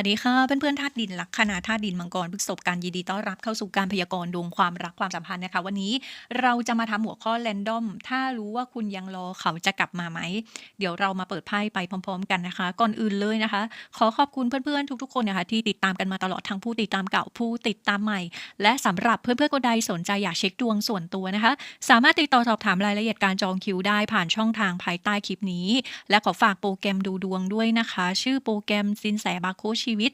สวัสดีค่ะเพื่อนๆธาตุดินลักคนาธาตุดินมังกรพฤษภการยินดีต้อนรับเข้าสู่การพยากรณ์ดวงความรักความสัมพันธ์นะคะ วันนี้เราจะมาทำหัวข้อแรนดอม ถ้ารู้ว่าคุณยังรอเขาจะกลับมาไหม เดี๋ยวเรามาเปิดไพ่ไปพร้อม ๆ กันนะคะ ก่อนอื่นเลยนะคะ ขอขอบคุณเพื่อนๆทุกๆคนนะคะที่ติดตามกันมาตลอดทั้งผู้ติดตามเก่าผู้ติดตามใหม่ และสำหรับเพื่อนๆคนใดสนใจอยากเช็คดวงส่วนตัวนะคะ สามารถติดต่อสอบถามรายละเอียดการจองคิวได้ผ่านช่องทางภายใต้คลิปนี้ และขอฝากโปรแกรมดูดวงด้วยนะคะ ชื่อโปรแกรมสินแสบาโคชชีวิต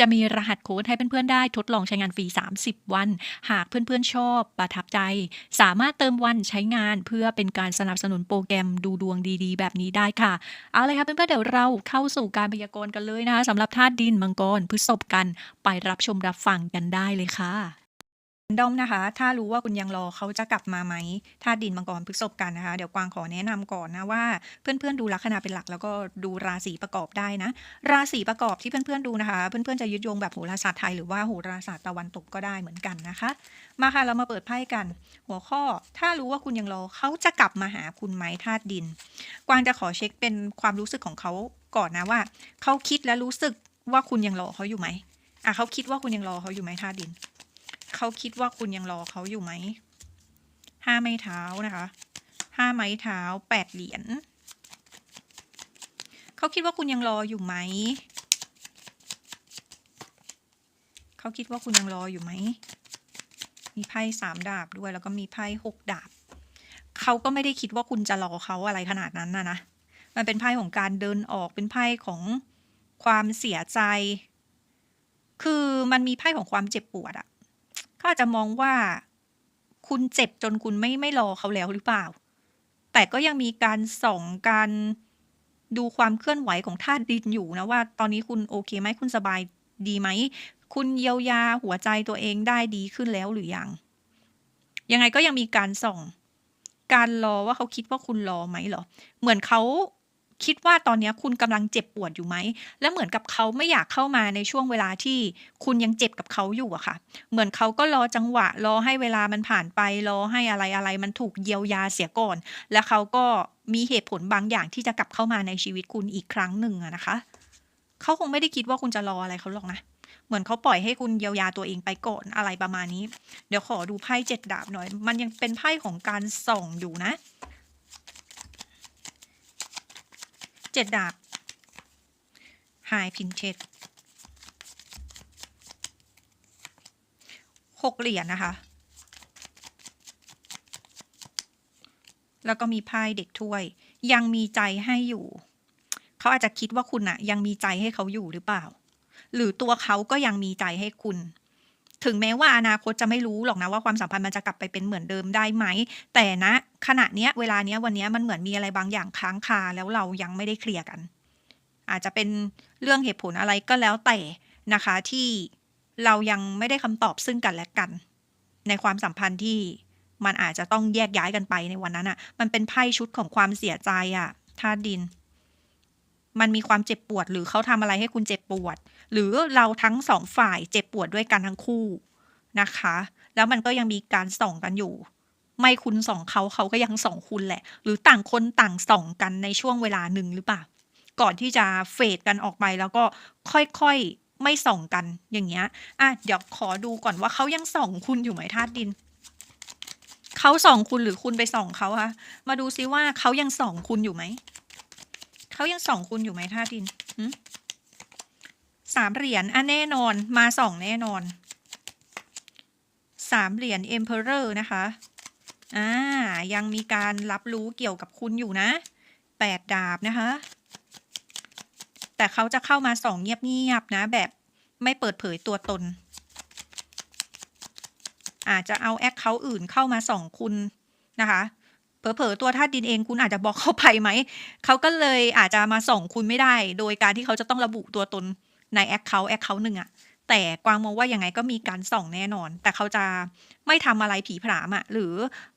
จะมีรหัสโค้ดให้เพื่อนๆได้ทดลองใช้งานฟรี 30 วัน หากเพื่อนๆชอบประทับใจ สามารถเติมวันใช้งานเพื่อเป็นการสนับสนุนโปรแกรมดูดวงดีๆ แบบนี้ได้ค่ะ เอาเลยค่ะเพื่อนๆเดี๋ยวเราเข้าสู่การพยากรณ์กันเลยนะคะสำหรับธาตุดินมังกรพฤษภกัน ไปรับชมรับฟังกันได้เลยค่ะ ดอมนะคะ ถ้ารู้ว่าคุณยังรอเขาจะกลับมาไหมธาตุดินมังกรพฤษภกันนะคะ เดี๋ยวกวางขอแนะนำก่อนนะว่า เพื่อนๆดูลัคนาเป็นหลักแล้วก็ดูราศีประกอบได้นะ ราศีประกอบที่เพื่อนๆดูนะคะ เพื่อนๆจะยึดโยงแบบโหราศาสตร์ไทยหรือว่าโหราศาสตร์ตะวันตกก็ได้เหมือนกันนะคะ มาค่ะเรามาเปิดไพ่กัน หัวข้อ ถ้ารู้ว่าคุณยังรอเขาจะกลับมาหาคุณไหมธาตุดิน กวางจะขอเช็คเป็นความรู้สึกของเขาก่อนนะว่าเขาคิดและรู้สึกว่าคุณยังรอเขาอยู่ไหมอะเขาคิดว่าคุณยังรอเขาอยู่ไหมธาตุดิน เขาคิดว่าคุณยังรอเขาอยู่ไหมห้าไม้เท้านะคะห้าไม้เท้าแปดเหรียญเขาคิดว่าคุณยังรออยู่ไหมเขาคิดว่าคุณยังรออยู่ไหมมีไพ่สามดาบด้วยแล้วก็มีไพ่หกดาบเขาก็ไม่ได้คิดว่าคุณจะรอเขาอะไรขนาดนั้นนะนะมันเป็นไพ่ของการเดินออกเป็นไพ่ของความเสียใจ คือมันมีไพ่ของความเจ็บปวดอะ เขาอาจจะมองว่าคุณเจ็บจนคุณไม่ไม่รอเขาแล้วหรือเปล่า แต่ก็ยังมีการส่องการดูความเคลื่อนไหวของธาตุดินอยู่นะว่า ตอนนี้คุณโอเคไหมคุณสบายดีไหม คุณเยียวยาหัวใจตัวเองได้ดีขึ้นแล้วหรือยัง ยังไงก็ยังมีการส่อง การรอว่าเขาคิดว่าคุณรอไหมเหรอ เหมือนเขา คิดว่าตอนนี้คุณกำลังเจ็บปวดอยู่ไหม และเหมือนกับเขาไม่อยากเข้ามาในช่วงเวลาที่คุณยังเจ็บกับเขาอยู่อะค่ะ เหมือนเขาก็รอจังหวะ รอให้เวลามันผ่านไป รอให้อะไรอะไรมันถูกเยียวยาเสียก่อน แล้วเขาก็มีเหตุผลบางอย่างที่จะกลับเข้ามาในชีวิตคุณอีกครั้งหนึ่งอะนะคะ เขาคงไม่ได้คิดว่าคุณจะรออะไรเขาหรอกนะ เหมือนเขาปล่อยให้คุณเยียวยาตัวเองไปก่อนอะไรประมาณนี้ เดี๋ยวขอดูไพ่เจ็ดดาบหน่อย มันยังเป็นไพ่ของการส่องอยู่นะ เจ็ดดาบไฮพินเชตหกเหรียญนะคะ แล้วก็มีไพ่เด็กถ้วย ยังมีใจให้อยู่ เขาอาจจะคิดว่าคุณอะยังมีใจให้เขาอยู่หรือเปล่า หรือตัวเขาก็ยังมีใจให้คุณ ถึงแม้ว่าอนาคตจะไม่รู้หรอกนะว่าความสัมพันธ์มันจะกลับไปเป็นเหมือนเดิมได้ไหม แต่ณ ขณะเนี้ยเวลาเนี้ยวันเนี้ยมันเหมือนมีอะไรบางอย่างค้างคาแล้วเรายังไม่ได้เคลียร์กัน อาจจะเป็นเรื่องเหตุผลอะไรก็แล้วแต่นะคะที่เรายังไม่ได้คำตอบซึ่งกันและกัน ในความสัมพันธ์ที่มันอาจจะต้องแยกย้ายกันไปในวันนั้นอะ่ะ มันเป็นไพ่ชุดของความเสียใจอะ่ะธาตุดิน มันมีความเจ็บปวดหรือเขาทำอะไรให้คุณเจ็บปวด หรือเราทั้งสองฝ่ายเจ็บปวดด้วยกันทั้งคู่นะคะ แล้วมันก็ยังมีการส่องกันอยู่ ไม่คุณส่องเขาเขาก็ยังส่องคุณแหละ หรือต่างคนต่างส่องกันในช่วงเวลาหนึ่งหรือเปล่า ก่อนที่จะเฟดกันออกไปแล้วก็ค่อยๆไม่ส่องกันอย่างเงี้ยอะเดี๋ยวขอดูก่อนว่าเขายังส่องคุณอยู่ไหมธาตุดินเขาส่องคุณหรือคุณไปส่องเขาคะมาดูซิว่าเขายังส่องคุณอยู่ไหมเขายังส่องคุณอยู่ไหมธาตุดินสามเหรียญอะแน่นอนมาส่องแน่นอนสามเหรียญ Emperor นะคะ อ่า ยังมีการรับรู้เกี่ยวกับคุณอยู่นะแปดดาบนะคะ แต่เขาจะเข้ามาส่องเงียบๆนะ แบบไม่เปิดเผยตัวตน อาจจะเอาแอคเขาอื่นเข้ามาส่องคุณนะคะเผลอๆตัวธาตุดินเองคุณอาจจะบอกเขาไปไหม เขาก็เลยอาจจะมาส่องคุณไม่ได้ โดยการที่เขาจะต้องระบุตัวตนในแอคเขาแอคเขาหนึ่งอะ แต่กวางมองว่ายังไงก็มีการส่องแน่นอน แต่เขาจะไม่ทำอะไรผีผามอะหรือ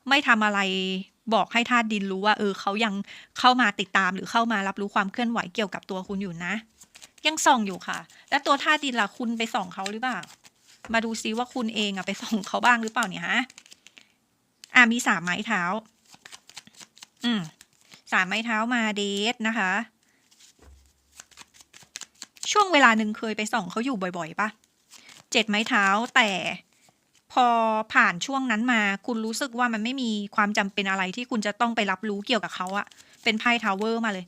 ไม่ทำอะไรบอกให้ธาตุดินรู้ว่า เออเขายังเข้ามาติดตามหรือเข้ามารับรู้ความเคลื่อนไหวเกี่ยวกับตัวคุณอยู่นะ ยังส่องอยู่ค่ะ แล้วตัวธาตุดินล่ะคุณไปส่องเขาหรือเปล่า มาดูซิว่าคุณเองอะไปส่องเขาบ้างหรือเปล่าเนี่ยฮะอะมีสามไม้เท้า อืมสามไม้เท้ามาเดทนะคะชช่วงเวลาหนึ่งเคยไปส่องเขาอยู่บ่อยๆปะ เจ็ดไม้เท้า แต่พอผ่านช่วงนั้นมา คุณรู้สึกว่ามันไม่มีความจำเป็นอะไรที่คุณจะต้องไปรับรู้เกี่ยวกับเขาอะเป็นไพ่ทาวเวอร์มาเลย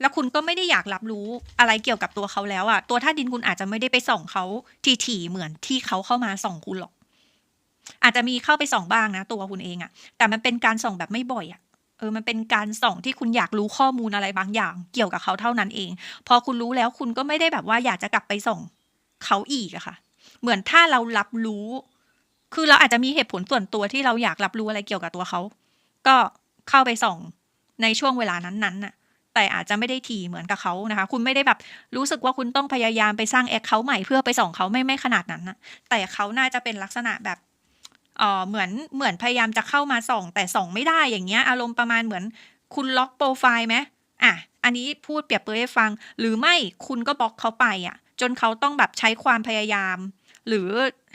แล้วคุณก็ไม่ได้อยากรับรู้อะไรเกี่ยวกับตัวเขาแล้วอะตัวท่าดินคุณอาจจะไม่ได้ไปส่องเขาทีๆเหมือนที่เขาเข้ามาส่องคุณหรอก อาจจะมีเข้าไปส่องบ้างนะ ตัวคุณเองอะแต่มันเป็นการส่องแบบไม่บ่อยอะเออ มันเป็นการส่องที่คุณอยากรู้ข้อมูลอะไรบางอย่าง เกี่ยวกับเขาเท่านั้นเอง พอคุณรู้แล้วคุณก็ไม่ได้แบบว่าอยากจะกลับไปส่องเขาอีกอะค่ะ เหมือนถ้าเรารับรู้ คือเราอาจจะมีเหตุผลส่วนตัวที่เราอยากรับรู้อะไรเกี่ยวกับตัวเขา ก็เข้าไปส่องในช่วงเวลานั้นๆน่ะ แต่อาจจะไม่ได้ถี่เหมือนกับเขานะคะ คุณไม่ได้แบบรู้สึกว่าคุณต้องพยายามไปสร้างแอคเคาท์ใหม่เพื่อไปส่องเขาไม่ไม่ขนาดนั้นนะแต่เขาน่าจะเป็นลักษณะแบบเออเหมือนเหมือนพยายามจะเข้ามาส่อง แต่ส่องไม่ได้อย่างเงี้ย อารมณ์ประมาณเหมือนคุณล็อกโปรไฟล์ไหมอะ อันนี้พูดเปรียบเปรยให้ฟัง หรือไม่คุณก็บล็อกเขาไปอะ จนเขาต้องแบบใช้ความพยายาม หรือ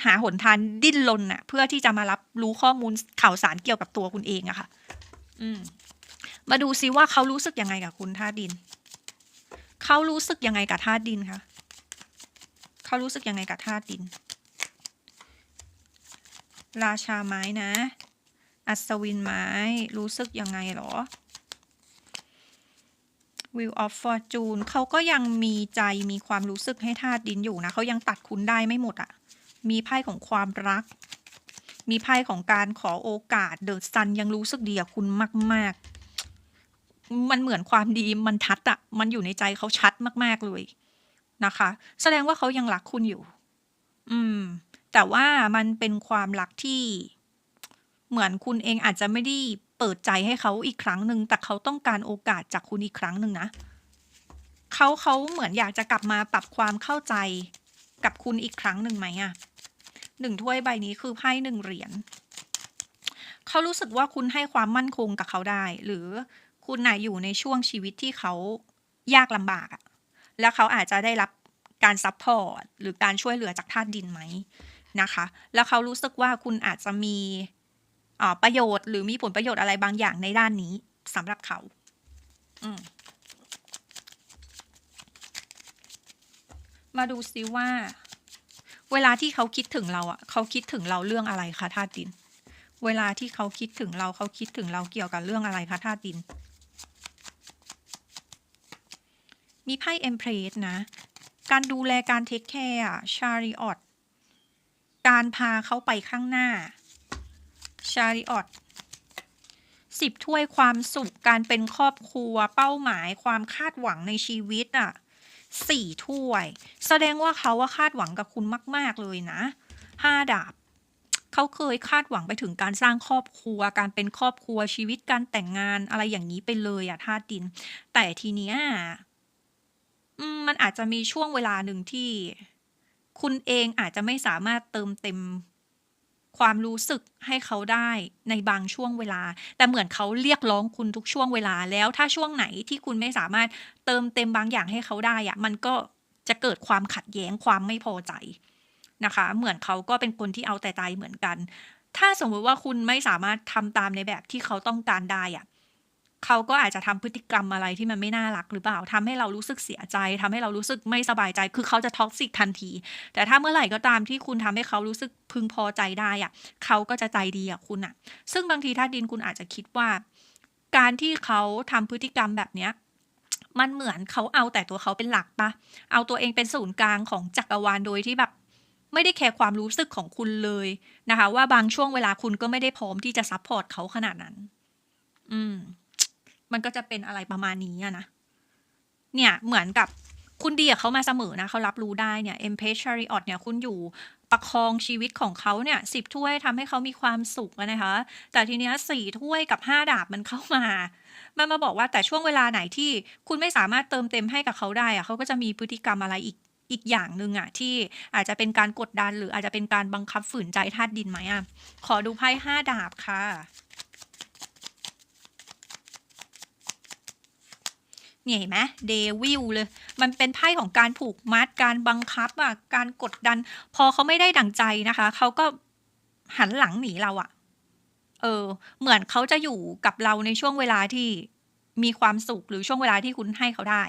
หาหนทางดิ้นรนน่ะเพื่อที่จะมารับรู้ข้อมูลข่าวสารเกี่ยวกับตัวคุณเองอะค่ะ อืม มาดูซิว่าเขารู้สึกยังไงกับคุณธาตุดิน เขารู้สึกยังไงกับธาตุดินคะเขารู้สึกยังไงกับธาตุดิน ราชาไม้นะ อัศวินไม้ รู้สึกยังไงหรอ Wheel of Fortune เขาก็ยังมีใจมีความรู้สึกให้ธาตุดินอยู่นะ เขายังตัดคุณได้ไม่หมดอะ่ะ มีไพ่ของความรัก มีไพ่ของการขอโอกาสเดอะซันยังรู้สึกดีกับคุณมาก ๆ มันเหมือนความดีมันชัดอะมันอยู่ในใจเขาชัดมาก ๆ เลยนะคะ แสดงว่าเขายังรักคุณอยู่ อืม แต่ว่ามันเป็นความรักที่เหมือนคุณเองอาจจะไม่ได้เปิดใจให้เขาอีกครั้งหนึ่งแต่เขาต้องการโอกาสจากคุณอีกครั้งหนึ่งนะเขาเขาเหมือนอยากจะกลับมาปรับความเข้าใจกับคุณอีกครั้งหนึ่งไหมอะ หนึ่งถ้วยใบนี้คือไพ่หนึ่งเหรียญเขารู้สึกว่าคุณให้ความมั่นคงกับเขาได้ หรือคุณน่ะอยู่ในช่วงชีวิตที่เขายากลำบากอะแล้วเขาอาจจะได้รับการซัพพอร์ตหรือการช่วยเหลือจากธาตุดินไหมนะคะ แล้วเขารู้สึกว่าคุณอาจจะมีประโยชน์ หรือมีผลประโยชน์อะไรบางอย่างในด้านนี้สำหรับเขา อืมมาดูซิว่า เวลาที่เขาคิดถึงเราอะเขาคิดถึงเราเรื่องอะไรคะธาตุดิน เวลาที่เขาคิดถึงเราเขาคิดถึงเราเกี่ยวกับเรื่องอะไรคะธาตุดิน มีไพ่เอ็มเพรสนะ การดูแลการเทคแคร์ชาริออตการพาเขาไปข้างหน้าชาริออตสิบถ้วยความสุขการเป็นครอบครัวเป้าหมายความคาดหวังในชีวิตอะ สี่ถ้วย แสดงว่าเขาว่าคาดหวังกับคุณมาก ๆ เลยนะห้าดาบ เขาเคยคาดหวังไปถึงการสร้างครอบครัว การเป็นครอบครัวชีวิตการแต่งงานอะไรอย่างนี้ไปเลยอะธาตุดิน แต่ทีเนี้ยมันอาจจะมีช่วงเวลาหนึ่งที่ คุณเองอาจจะไม่สามารถเติมเต็ม ความรู้สึกให้เขาได้ในบางช่วงเวลา แต่เหมือนเขาเรียกร้องคุณทุกช่วงเวลา แล้วถ้าช่วงไหนที่คุณไม่สามารถเติมเต็มบางอย่างให้เขาได้อะมันก็จะเกิดความขัดแย้งความไม่พอใจนะคะ เหมือนเขาก็เป็นคนที่เอาแต่ใจเหมือนกัน ถ้าสมมติว่าคุณไม่สามารถทำตามในแบบที่เขาต้องการได้อะ เขาก็อาจจะทำพฤติกรรมอะไรที่มันไม่น่ารักหรือเปล่าทำให้เรารู้สึกเสียใจทำให้เรารู้สึกไม่สบายใจ คือเขาจะท็อกซิกทันที แต่ถ้าเมื่อไหร่ก็ตามที่คุณทำให้เขารู้สึกพึงพอใจได้อะเขาก็จะใจดีกับคุณอะซึ่งบางทีถ้าดินคุณอาจจะคิดว่า การที่เขาทำพฤติกรรมแบบเนี้ยมันเหมือนเขาเอาแต่ตัวเขาเป็นหลักปะเอาตัวเองเป็นศูนย์กลางของจักรวาลโดยที่แบบไม่ได้แคร์ความรู้สึกของคุณเลยนะคะ ว่าบางช่วงเวลาคุณก็ไม่ได้พร้อมที่จะซัพพอร์ตเขาขนาดนั้น อืม มันก็จะเป็นอะไรประมาณนี้อะนะ เนี่ยเหมือนกับคุณดีกับเขามาเสมอนะเขารับรู้ได้เนี่ย e m p a c h a r i o t เนี่ยคุณอยู่ประคองชีวิตของเขาเนี่ยสิบถ้วยทำให้เขามีความสุขนะคะ แต่ทีเนี้ยสี่ถ้วยกับห้าดาบมันเข้ามา มันมาบอกว่าแต่ช่วงเวลาไหนที่คุณไม่สามารถเติมเต็มให้กับเขาได้อะเขาก็จะมีพฤติกรรมอะไรอีกอีกอย่างหนึ่งอะที่อาจจะเป็นการกดดันหรืออาจจะเป็นการบังคับฝืนใจธาตุดินไหมอะขอดูไพ่ห้าดาบค่ะ เนี่ยเห็นไหมเดวิลเลย มันเป็นไพ่ของการผูกมัดการบังคับอะการกดดัน พอเขาไม่ได้ดั่งใจนะคะ เขาก็หันหลังหนีเราอะ เออ เหมือนเขาจะอยู่กับเราในช่วงเวลาที่มีความสุขหรือช่วงเวลาที่คุณให้เขาได้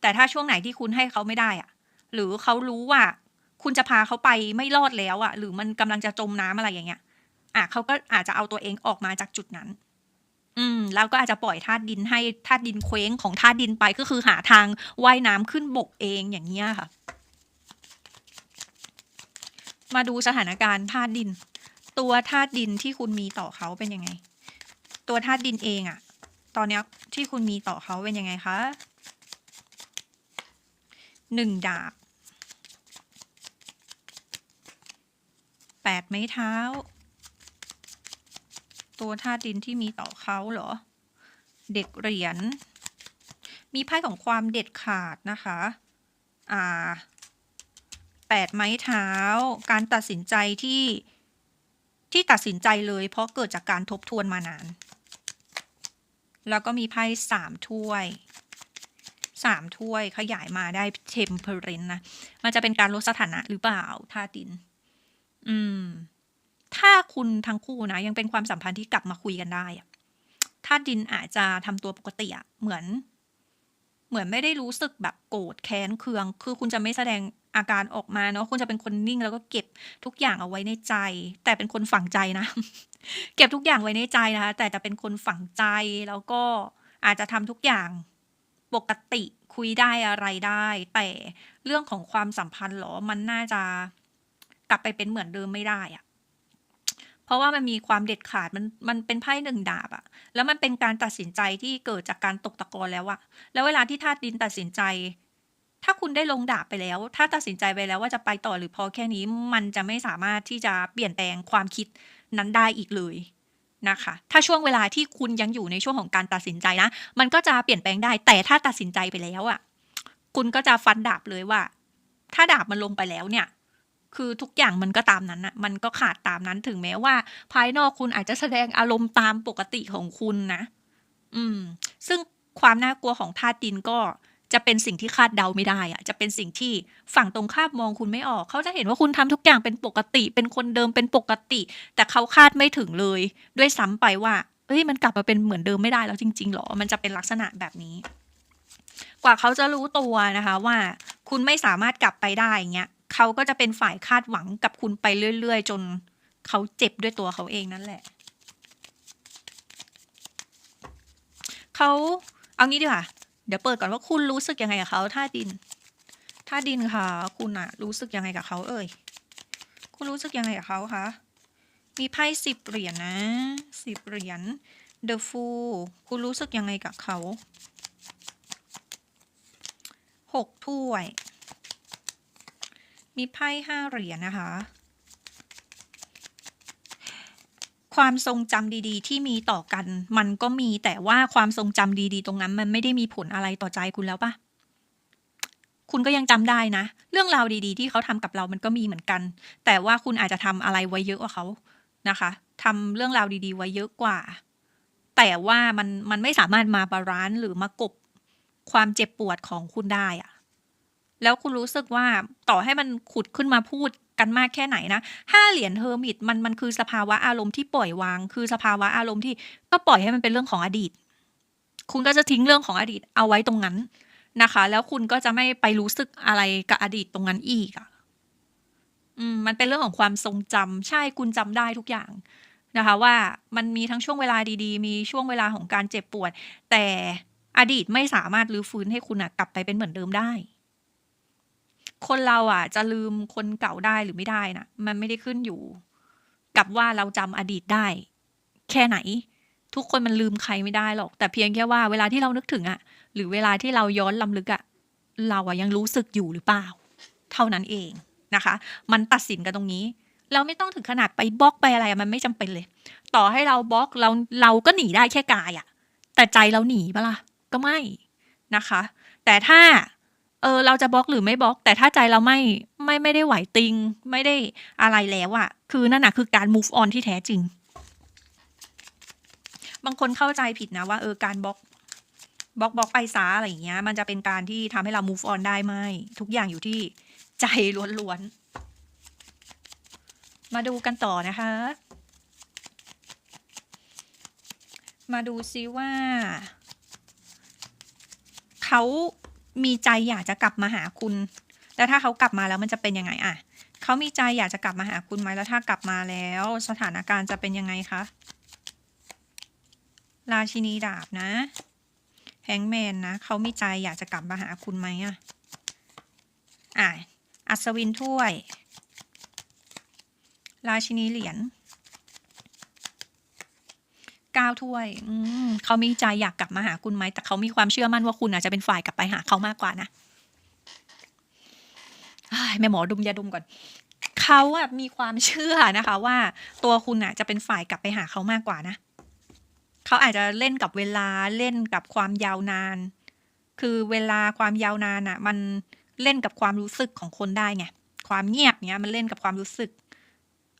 แต่ถ้าช่วงไหนที่คุณให้เขาไม่ได้อะหรือเขารู้ว่า คุณจะพาเขาไปไม่รอดแล้วอะหรือมันกำลังจะจมน้ำอะไรอย่างเงี้ยอะเขาก็อาจจะเอาตัวเองออกมาจากจุดนั้น อืมแล้วก็อาจจะปล่อยธาตุดินให้ธาตุดินเคว้งของธาตุดินไปก็คือหาทางว่ายน้ำขึ้นบกเองอย่างเงี้ยค่ะ มาดูสถานการณ์ธาตุดิน ตัวธาตุดินที่คุณมีต่อเขาเป็นยังไง ตัวธาตุดินเองอะตอนนี้ที่คุณมีต่อเขาเป็นยังไงคะหนึ่งดาบแปดไม้เท้า ตัวธาตุดินที่มีต่อเขาเหรอ เด็กเหรียญ มีไพ่ของความเด็ดขาดนะคะ อ่าแปดไม้เท้า การตัดสินใจที่ที่ตัดสินใจเลยเพราะเกิดจากการทบทวนมานาน แล้วก็มีไพ่สามถ้วยสามถ้วยขยายมาได้เทมเพอร์เรนนะ มันจะเป็นการลดสถานะหรือเปล่าธาตุดิน อืม ถ้าคุณทั้งคู่นะ ยังเป็นความสัมพันธ์ที่กลับมาคุยกันได้อะธาตุดินอาจจะทำตัวปกติอะเหมือน เหมือนไม่ได้รู้สึกแบบโกรธแค้นเคือง คือคุณจะไม่แสดงอาการออกมาเนาะคุณจะเป็นคนนิ่งแล้วก็เก็บทุกอย่างเอาไว้ในใจ แต่เป็นคนฝังใจนะ เก็บทุกอย่างไว้ในใจนะคะ แต่จะเป็นคนฝังใจแล้วก็อาจจะทำทุกอย่างปกติคุยได้อะไรได้ แต่เรื่องของความสัมพันธ์หรอมันน่าจะกลับไปเป็นเหมือนเดิมไม่ได้อะ เพราะว่ามันมีความเด็ดขาดมันมันเป็นไพ่หนึ่งดาบอะแล้วมันเป็นการตัดสินใจที่เกิดจากการตกตะกอนแล้วอะแล้วเวลาที่ธาตุดินตัดสินใจ ถ้าคุณได้ลงดาบไปแล้ว ถ้าตัดสินใจไปแล้วว่าจะไปต่อหรือพอแค่นี้มันจะไม่สามารถที่จะเปลี่ยนแปลงความคิดนั้นได้อีกเลยนะคะ ถ้าช่วงเวลาที่คุณยังอยู่ในช่วงของการตัดสินใจนะ มันก็จะเปลี่ยนแปลงได้ แต่ถ้าตัดสินใจไปแล้วอะคุณก็จะฟันดาบเลยว่า ถ้าดาบมันลงไปแล้วเนี่ย คือทุกอย่างมันก็ตามนั้นนะมันก็ขาดตามนั้นถึงแม้ว่า ภายนอกคุณอาจจะแสดงอารมณ์ตามปกติของคุณนะ อืม ซึ่งความน่ากลัวของธาตุดินก็จะเป็นสิ่งที่คาดเดาไม่ได้อะจะเป็นสิ่งที่ฝั่งตรงข้ามมองคุณไม่ออก เขาจะเห็นว่าคุณทำทุกอย่างเป็นปกติ เป็นคนเดิมเป็นปกติ แต่เขาคาดไม่ถึงเลย ด้วยซ้ำไปว่าเอ้ยมันกลับมาเป็นเหมือนเดิมไม่ได้แล้วจริงๆหรอ มันจะเป็นลักษณะแบบนี้ กว่าเขาจะรู้ตัวนะคะ ว่าคุณไม่สามารถกลับไปได้เงี้ย เขาก็จะเป็นฝ่ายคาดหวังกับคุณไปเรื่อย ๆ จนเขาเจ็บด้วยตัวเขาเองนั่นแหละ เขาเอางี้ดีกว่า เดี๋ยวเปิดก่อนว่าคุณรู้สึกยังไงกับเขาท่าดินท่าดินค่ะ คุณอะรู้สึกยังไงกับเขาเอ่ย คุณรู้สึกยังไงกับเขาคะ มีไพ่สิบเหรียญนะสิบเหรียญ The Fool คุณรู้สึกยังไงกับเขาหกถ้วย มีไพ่ห้าเหรียญนะคะ ความทรงจำดีๆ ที่มีต่อกัน มันก็มีแต่ว่าความทรงจำดีๆ ตรงนั้นมันไม่ได้มีผลอะไรต่อใจคุณแล้วปะคุณก็ยังจำได้นะ เรื่องราวดีๆ ที่เขาทำกับเรามันก็มีเหมือนกัน แต่ว่าคุณอาจจะทำอะไรไว้เยอะกว่าเขานะคะทำเรื่องราวดี ๆ ไว้เยอะกว่า แต่ว่ามันมันไม่สามารถมาบาลานซ์หรือมากบความเจ็บปวดของคุณได้อะ แล้วคุณรู้สึกว่าต่อให้มันขุดขึ้นมาพูดกันมากแค่ไหนนะห้าเหรียญเฮอร์มิตมันมันคือสภาวะอารมณ์ที่ปล่อยวาง คือสภาวะอารมณ์ที่ก็ปล่อยให้มันเป็นเรื่องของอดีต คุณก็จะทิ้งเรื่องของอดีตเอาไว้ตรงนั้นนะคะ แล้วคุณก็จะไม่ไปรู้สึกอะไรกับอดีตตรงนั้นอีกอะอืมมันเป็นเรื่องของความทรงจำใช่คุณจำได้ทุกอย่างนะคะ ว่ามันมีทั้งช่วงเวลาดีๆ มีช่วงเวลาของการเจ็บปวด แต่อดีตไม่สามารถรื้อฟื้นให้คุณกลับไปเป็นเหมือนเดิมได้ คนเราอะ จะลืมคนเก่าได้หรือไม่ได้นะมันไม่ได้ขึ้นอยู่ กับว่าเราจำอดีตได้ แค่ไหน ทุกคนมันลืมใครไม่ได้หรอก แต่เพียงแค่ว่าเวลาที่เรานึกถึงอะ หรือเวลาที่เราย้อนลำลึกอะเราอะยังรู้สึกอยู่หรือเปล่า เท่านั้นเองนะคะ มันตัดสินกันตรงนี้ เราไม่ต้องถึงขนาดไปบล็อกไปอะไรมันไม่จำเป็นเลย ต่อให้เราบล็อกเราเราก็หนีได้แค่กายอะ แต่ใจเราหนีปะล่ะก็ไม่นะคะ แต่ถ้า เออเราจะบล็อกหรือไม่บล็อก แต่ถ้าใจเราไม่ไม่ไม่ได้ไหวติง ไม่ได้อะไรแล้วอะคือนั่นนะคือการ move on ที่แท้จริง บางคนเข้าใจผิดนะว่าเออการบล็อกบล็อกบล็อกไปซาอะไรอย่างเงี้ย มันจะเป็นการที่ทำให้เรา move on ได้ไหมทุกอย่างอยู่ที่ใจล้วนๆ มาดูกันต่อนะคะ มาดูซิว่า เขา มีใจอยากจะกลับมาหาคุณ แล้วถ้าเขากลับมาแล้วมันจะเป็นยังไงอะเขามีใจอยากจะกลับมาหาคุณไหมแล้วถ้ากลับมาแล้ว สถานการณ์จะเป็นยังไงคะราชินีดาบนะแฮงแมนนะเขามีใจอยากจะกลับมาหาคุณไหมอะอะอัศวินถ้วย ราชินีเหรียญ เก้าถ้วยอืมเขามีใจอยากกลับมาหาคุณไหม แต่เขามีความเชื่อมั่นว่าคุณอาจจะเป็นฝ่ายกลับไปหาเขามากกว่านะอ้ายแม่หมอดมยาดมก่อน เขาอะมีความเชื่อนะคะ ว่าตัวคุณอะจะเป็นฝ่ายกลับไปหาเขามากกว่านะ เขาอาจจะเล่นกับเวลาเล่นกับความยาวนาน คือเวลาความยาวนานอะมันเล่นกับความรู้สึกของคนได้ไง ความเงียบเนี้ยมันเล่นกับความรู้สึก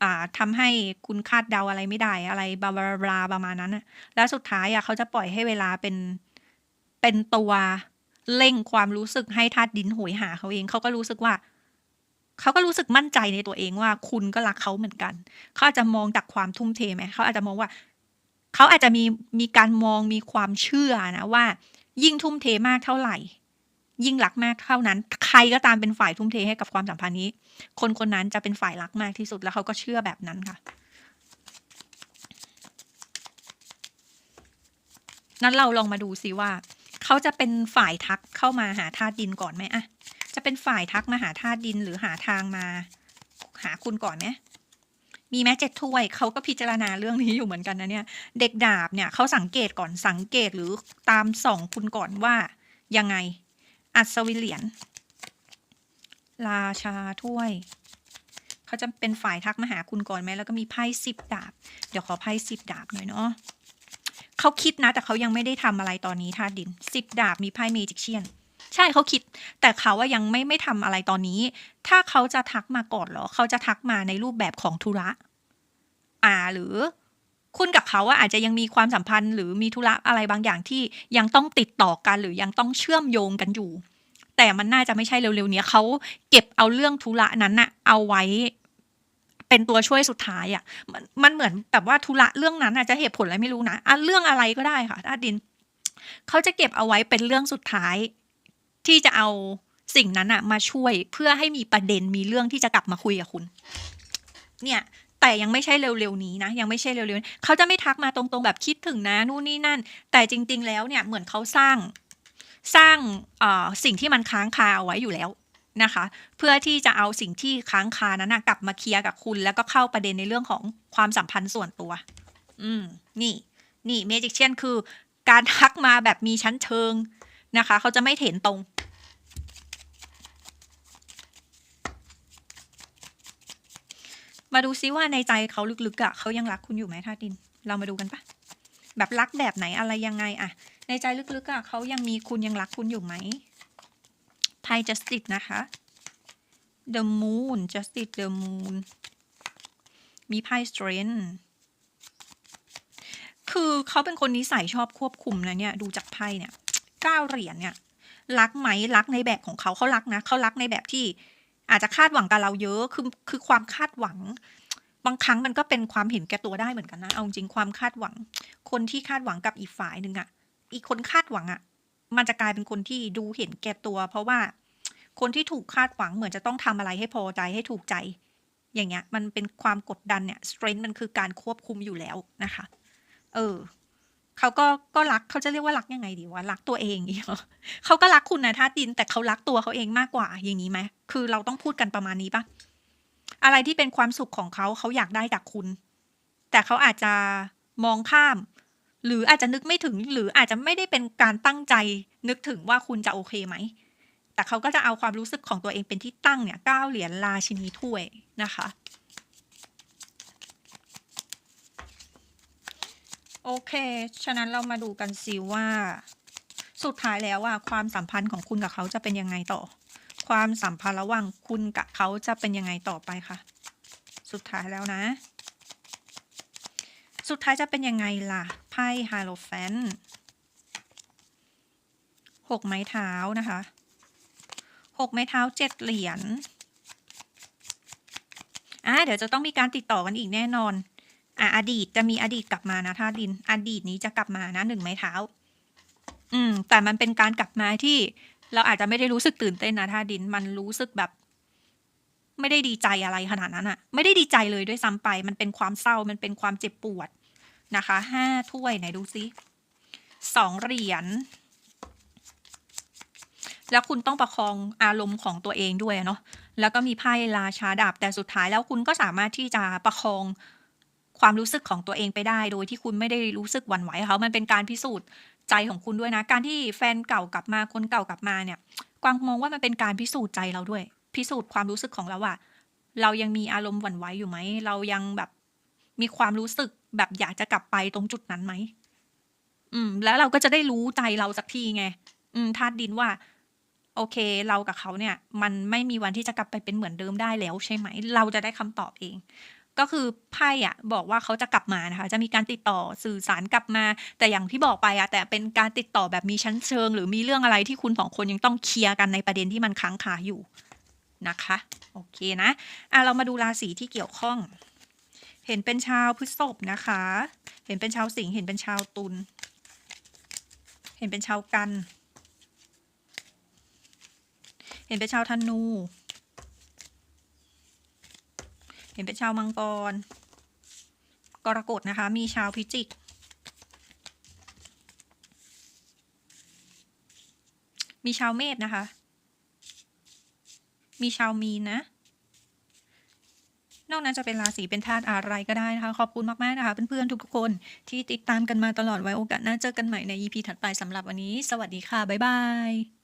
อ่าทำให้คุณคาดเดาอะไรไม่ได้อะไรบลาบลาบาประมาณนั้นแล้วสุดท้ายอะเขาจะปล่อยให้เวลาเป็นเป็นตัวเร่งความรู้สึกให้ธาตุดินโหยหาเขาเองเขาก็รู้สึกว่าเขาก็รู้สึกมั่นใจในตัวเองว่า คุณก็รักเขาเหมือนกันเขาอาจจะมองจากความทุ่มเทไหมเขาอาจจะมองว่าเขาอาจจะมีมีการมองมีความเชื่อนะว่า ยิ่งทุ่มเทมากเท่าไหร่ ยิ่งรักมากเท่านั้น ใครก็ตามเป็นฝ่ายทุ่มเทให้กับความสัมพันธ์นี้ คนคนนั้นจะเป็นฝ่ายรักมากที่สุดแล้วเขาก็เชื่อแบบนั้นค่ะ นั้นเราลองมาดูซิว่า เขาจะเป็นฝ่ายทักเข้ามาหาธาตุดินก่อนไหมอะจะเป็นฝ่ายทักมาหาธาตุดินหรือหาทางมา หาคุณก่อนไหมมีแม้เจ็ดถ้วยเขาก็พิจารณาเรื่องนี้อยู่เหมือนกันนะเนี่ย เด็กดาบเนี่ยเขาสังเกตก่อนสังเกตหรือตามส่องคุณก่อนว่ายังไง อัศวิเหรียญ ราชาถ้วย เขาจะเป็นฝ่ายทักมาหาคุณก่อนไหมแล้วก็มีไพ่สิบดาบ เดี๋ยวขอไพ่สิบดาบหน่อยเนาะเขาคิดนะ แต่เขายังไม่ได้ทำอะไรตอนนี้ธาตุดินสิบดาบมีไพ่เมจิกเชียนใช่เขาคิด แต่เขาว่ายังไม่ไม่ทำอะไรตอนนี้ ถ้าเขาจะทักมาก่อนเหรอ เขาจะทักมาในรูปแบบของธุระ อ่าหรือคุณกับเขาว่าอาจจะยังมีความสัมพันธ์ หรือมีธุระอะไรบางอย่างที่ยังต้องติดต่อกัน หรือยังต้องเชื่อมโยงกันอยู่ แต่มันน่าจะไม่ใช่เร็วๆเนี้ยเขาเก็บเอาเรื่องธุระนั้นน่ะเอาไว้เป็นตัวช่วยสุดท้ายอะ่ะมันมันเหมือนแบบว่าธุระเรื่องนั้นอาจจะเหตุผลอะไรไม่รู้นะอะเรื่องอะไรก็ได้ค่ะอาดินเขาจะเก็บเอาไว้เป็นเรื่องสุดท้าย ที่จะเอาสิ่งนั้นอะมาช่วยเพื่อให้มีประเด็นมีเรื่องที่จะกลับมาคุยกับคุณ เนี่ยแต่ยังไม่ใช่เร็วๆนี้นะ ยังไม่ใช่เร็วๆนี้เขาจะไม่ทักมาตรงๆแบบคิดถึงนะนู่นนี่นั่น แต่จริง ๆ แล้วเนี่ยเหมือนเขาสร้าง สร้างสิ่งที่มันค้างคาเอาไว้อยู่แล้วนะคะ เพื่อที่จะเอาสิ่งที่ค้างคานั้นนะกลับมาเคลียร์กับคุณ แล้วก็เข้าประเด็นในเรื่องของความสัมพันธ์ส่วนตัว อืม นี่ นี่เมจิกเชียนคือ การทักมาแบบมีชั้นเชิงนะคะ เขาจะไม่เห็นตรงมาดูซิว่าในใจเขาลึกๆอะ่ะเขายังรักคุณอยู่ไหมท่าดิน เรามาดูกันปะแบบรักแบบไหนอะไรยังไงอะ ในใจลึกๆอะ่ะเขายังมีคุณยังรักคุณอยู่ไหมไพ่ justice นะคะ the moon justice the moon มีไพ่ strength คือเขาเป็นคนนิสัยชอบควบคุมนะเนี่ย ดูจากไพ่เนี่ยเก้าเหรียญเนี่ย รักไหมรักในแบบของเขาเขารักนะเขารักในแบบที่อาจจะคาดหวังกับเราเยอะคือคือความคาดหวัง บางครั้งมันก็เป็นความเห็นแก่ตัวได้เหมือนกันนะ เอาจริงความคาดหวัง คนที่คาดหวังกับอีกฝ่ายหนึ่งอะ อีกคนคาดหวังอะมันจะกลายเป็นคนที่ดูเห็นแก่ตัว เพราะว่าคนที่ถูกคาดหวังเหมือนจะต้องทำอะไรให้พอใจให้ถูกใจ อย่างเงี้ย มันเป็นความกดดันเนี่ย strength มันคือการควบคุมอยู่แล้วนะคะ เออเขาก็ก็รักเขาจะเรียกว่ารักยังไงดีวะรักตัวเองอย่างเงี้ยเหรอเขาก็รักคุณนะธาดิน แต่เขารักตัวเขาเองมากกว่าอย่างนี้ไหมคือเราต้องพูดกันประมาณนี้ปะอะไรที่เป็นความสุขของเขาเขาอยากได้จากคุณ แต่เขาอาจจะมองข้าม หรืออาจจะนึกไม่ถึงหรืออาจจะไม่ได้เป็นการตั้งใจนึกถึงว่าคุณจะโอเคไหม แต่เขาก็จะเอาความรู้สึกของตัวเองเป็นที่ตั้งเนี่ยเก้าเหรียญราชินีถ้วยนะคะ โอเค ฉะนั้นเรามาดูกันสิว่า สุดท้ายแล้วว่าความสัมพันธ์ของคุณกับเขาจะเป็นยังไงต่อ ความสัมพันธ์ระหว่างคุณกับเขาจะเป็นยังไงต่อไปคะสุดท้ายแล้วนะ สุดท้ายจะเป็นยังไงล่ะ ไพ่ฮาโลแฟนหกไม้เท้านะคะหกไม้เท้าเจ็ดเหรียญอ่าเดี๋ยวจะต้องมีการติดต่อกันอีกแน่นอน อะอดีตจะมีอดีตกลับมานะท่าดิน อดีตนี้จะกลับมานะหนึ่งไม้เท้า อืม แต่มันเป็นการกลับมาที่เราอาจจะไม่ได้รู้สึกตื่นเต้นนะธาดิน มันรู้สึกแบบ ไม่ได้ดีใจอะไรขนาดนั้นอะไม่ได้ดีใจเลยด้วยซ้ำไป มันเป็นความเศร้า มันเป็นความเจ็บปวด นะคะห้าถ้วยไหนดูซิสองเหรียญแล้วคุณต้องประคองอารมณ์ของตัวเองด้วยเนาะแล้วก็มีไพ่ราชาดาบแต่สุดท้ายแล้วคุณก็สามารถที่จะประคองความรู้สึกของตัวเองไปได้ โดยที่คุณไม่ได้รู้สึกหวั่นไหวเขามันเป็นการพิสูจน์ใจของคุณด้วยนะ การที่แฟนเก่ากลับมาคนเก่ากลับมาเนี่ย กวางมองว่ามันเป็นการพิสูจน์ใจเราด้วย พิสูจน์ความรู้สึกของเราว่าเรายังมีอารมณ์หวั่นไหวอยู่ไหมเรายังแบบมีความรู้สึก แบบอยากจะกลับไปตรงจุดนั้นไหมอืม แล้วเราก็จะได้รู้ใจเราสักทีไง อืมธาตุดินว่า โอเค เรากับเขาเนี่ย มันไม่มีวันที่จะกลับไปเป็นเหมือนเดิมได้แล้วใช่ไหม เราจะได้คำตอบเอง ก็คือไพ่อะบอกว่าเขาจะกลับมานะคะ จะมีการติดต่อสื่อสารกลับมา แต่อย่างที่บอกไปอะแต่เป็นการติดต่อแบบมีชั้นเชิง หรือมีเรื่องอะไรที่คุณสองคนยังต้องเคลียร์กันในประเด็นที่มันค้างคาอยู่นะคะ โอเคนะอะเรามาดูราศีที่เกี่ยวข้อง เห็นเป็นชาวพฤษภนะคะ เห็นเป็นชาวสิงห์เห็นเป็นชาวตุลเห็นเป็นชาวกัน เห็นเป็นชาวธนู เห็นเป็นชาวมังกร กรกฎนะคะ มีชาวพิจิก มีชาวเมษนะคะ มีชาวมีนนะ นอกนั้นจะเป็นราศีเป็นธาตุอะไรก็ได้นะคะ ขอบคุณมากๆนะคะ เพื่อนๆทุกๆคนที่ติดตามกันมาตลอดไว้โอกาสหน้าเจอกันใหม่ใน EP ถัดไปสำหรับวันนี้ สวัสดีค่ะ บ๊ายบาย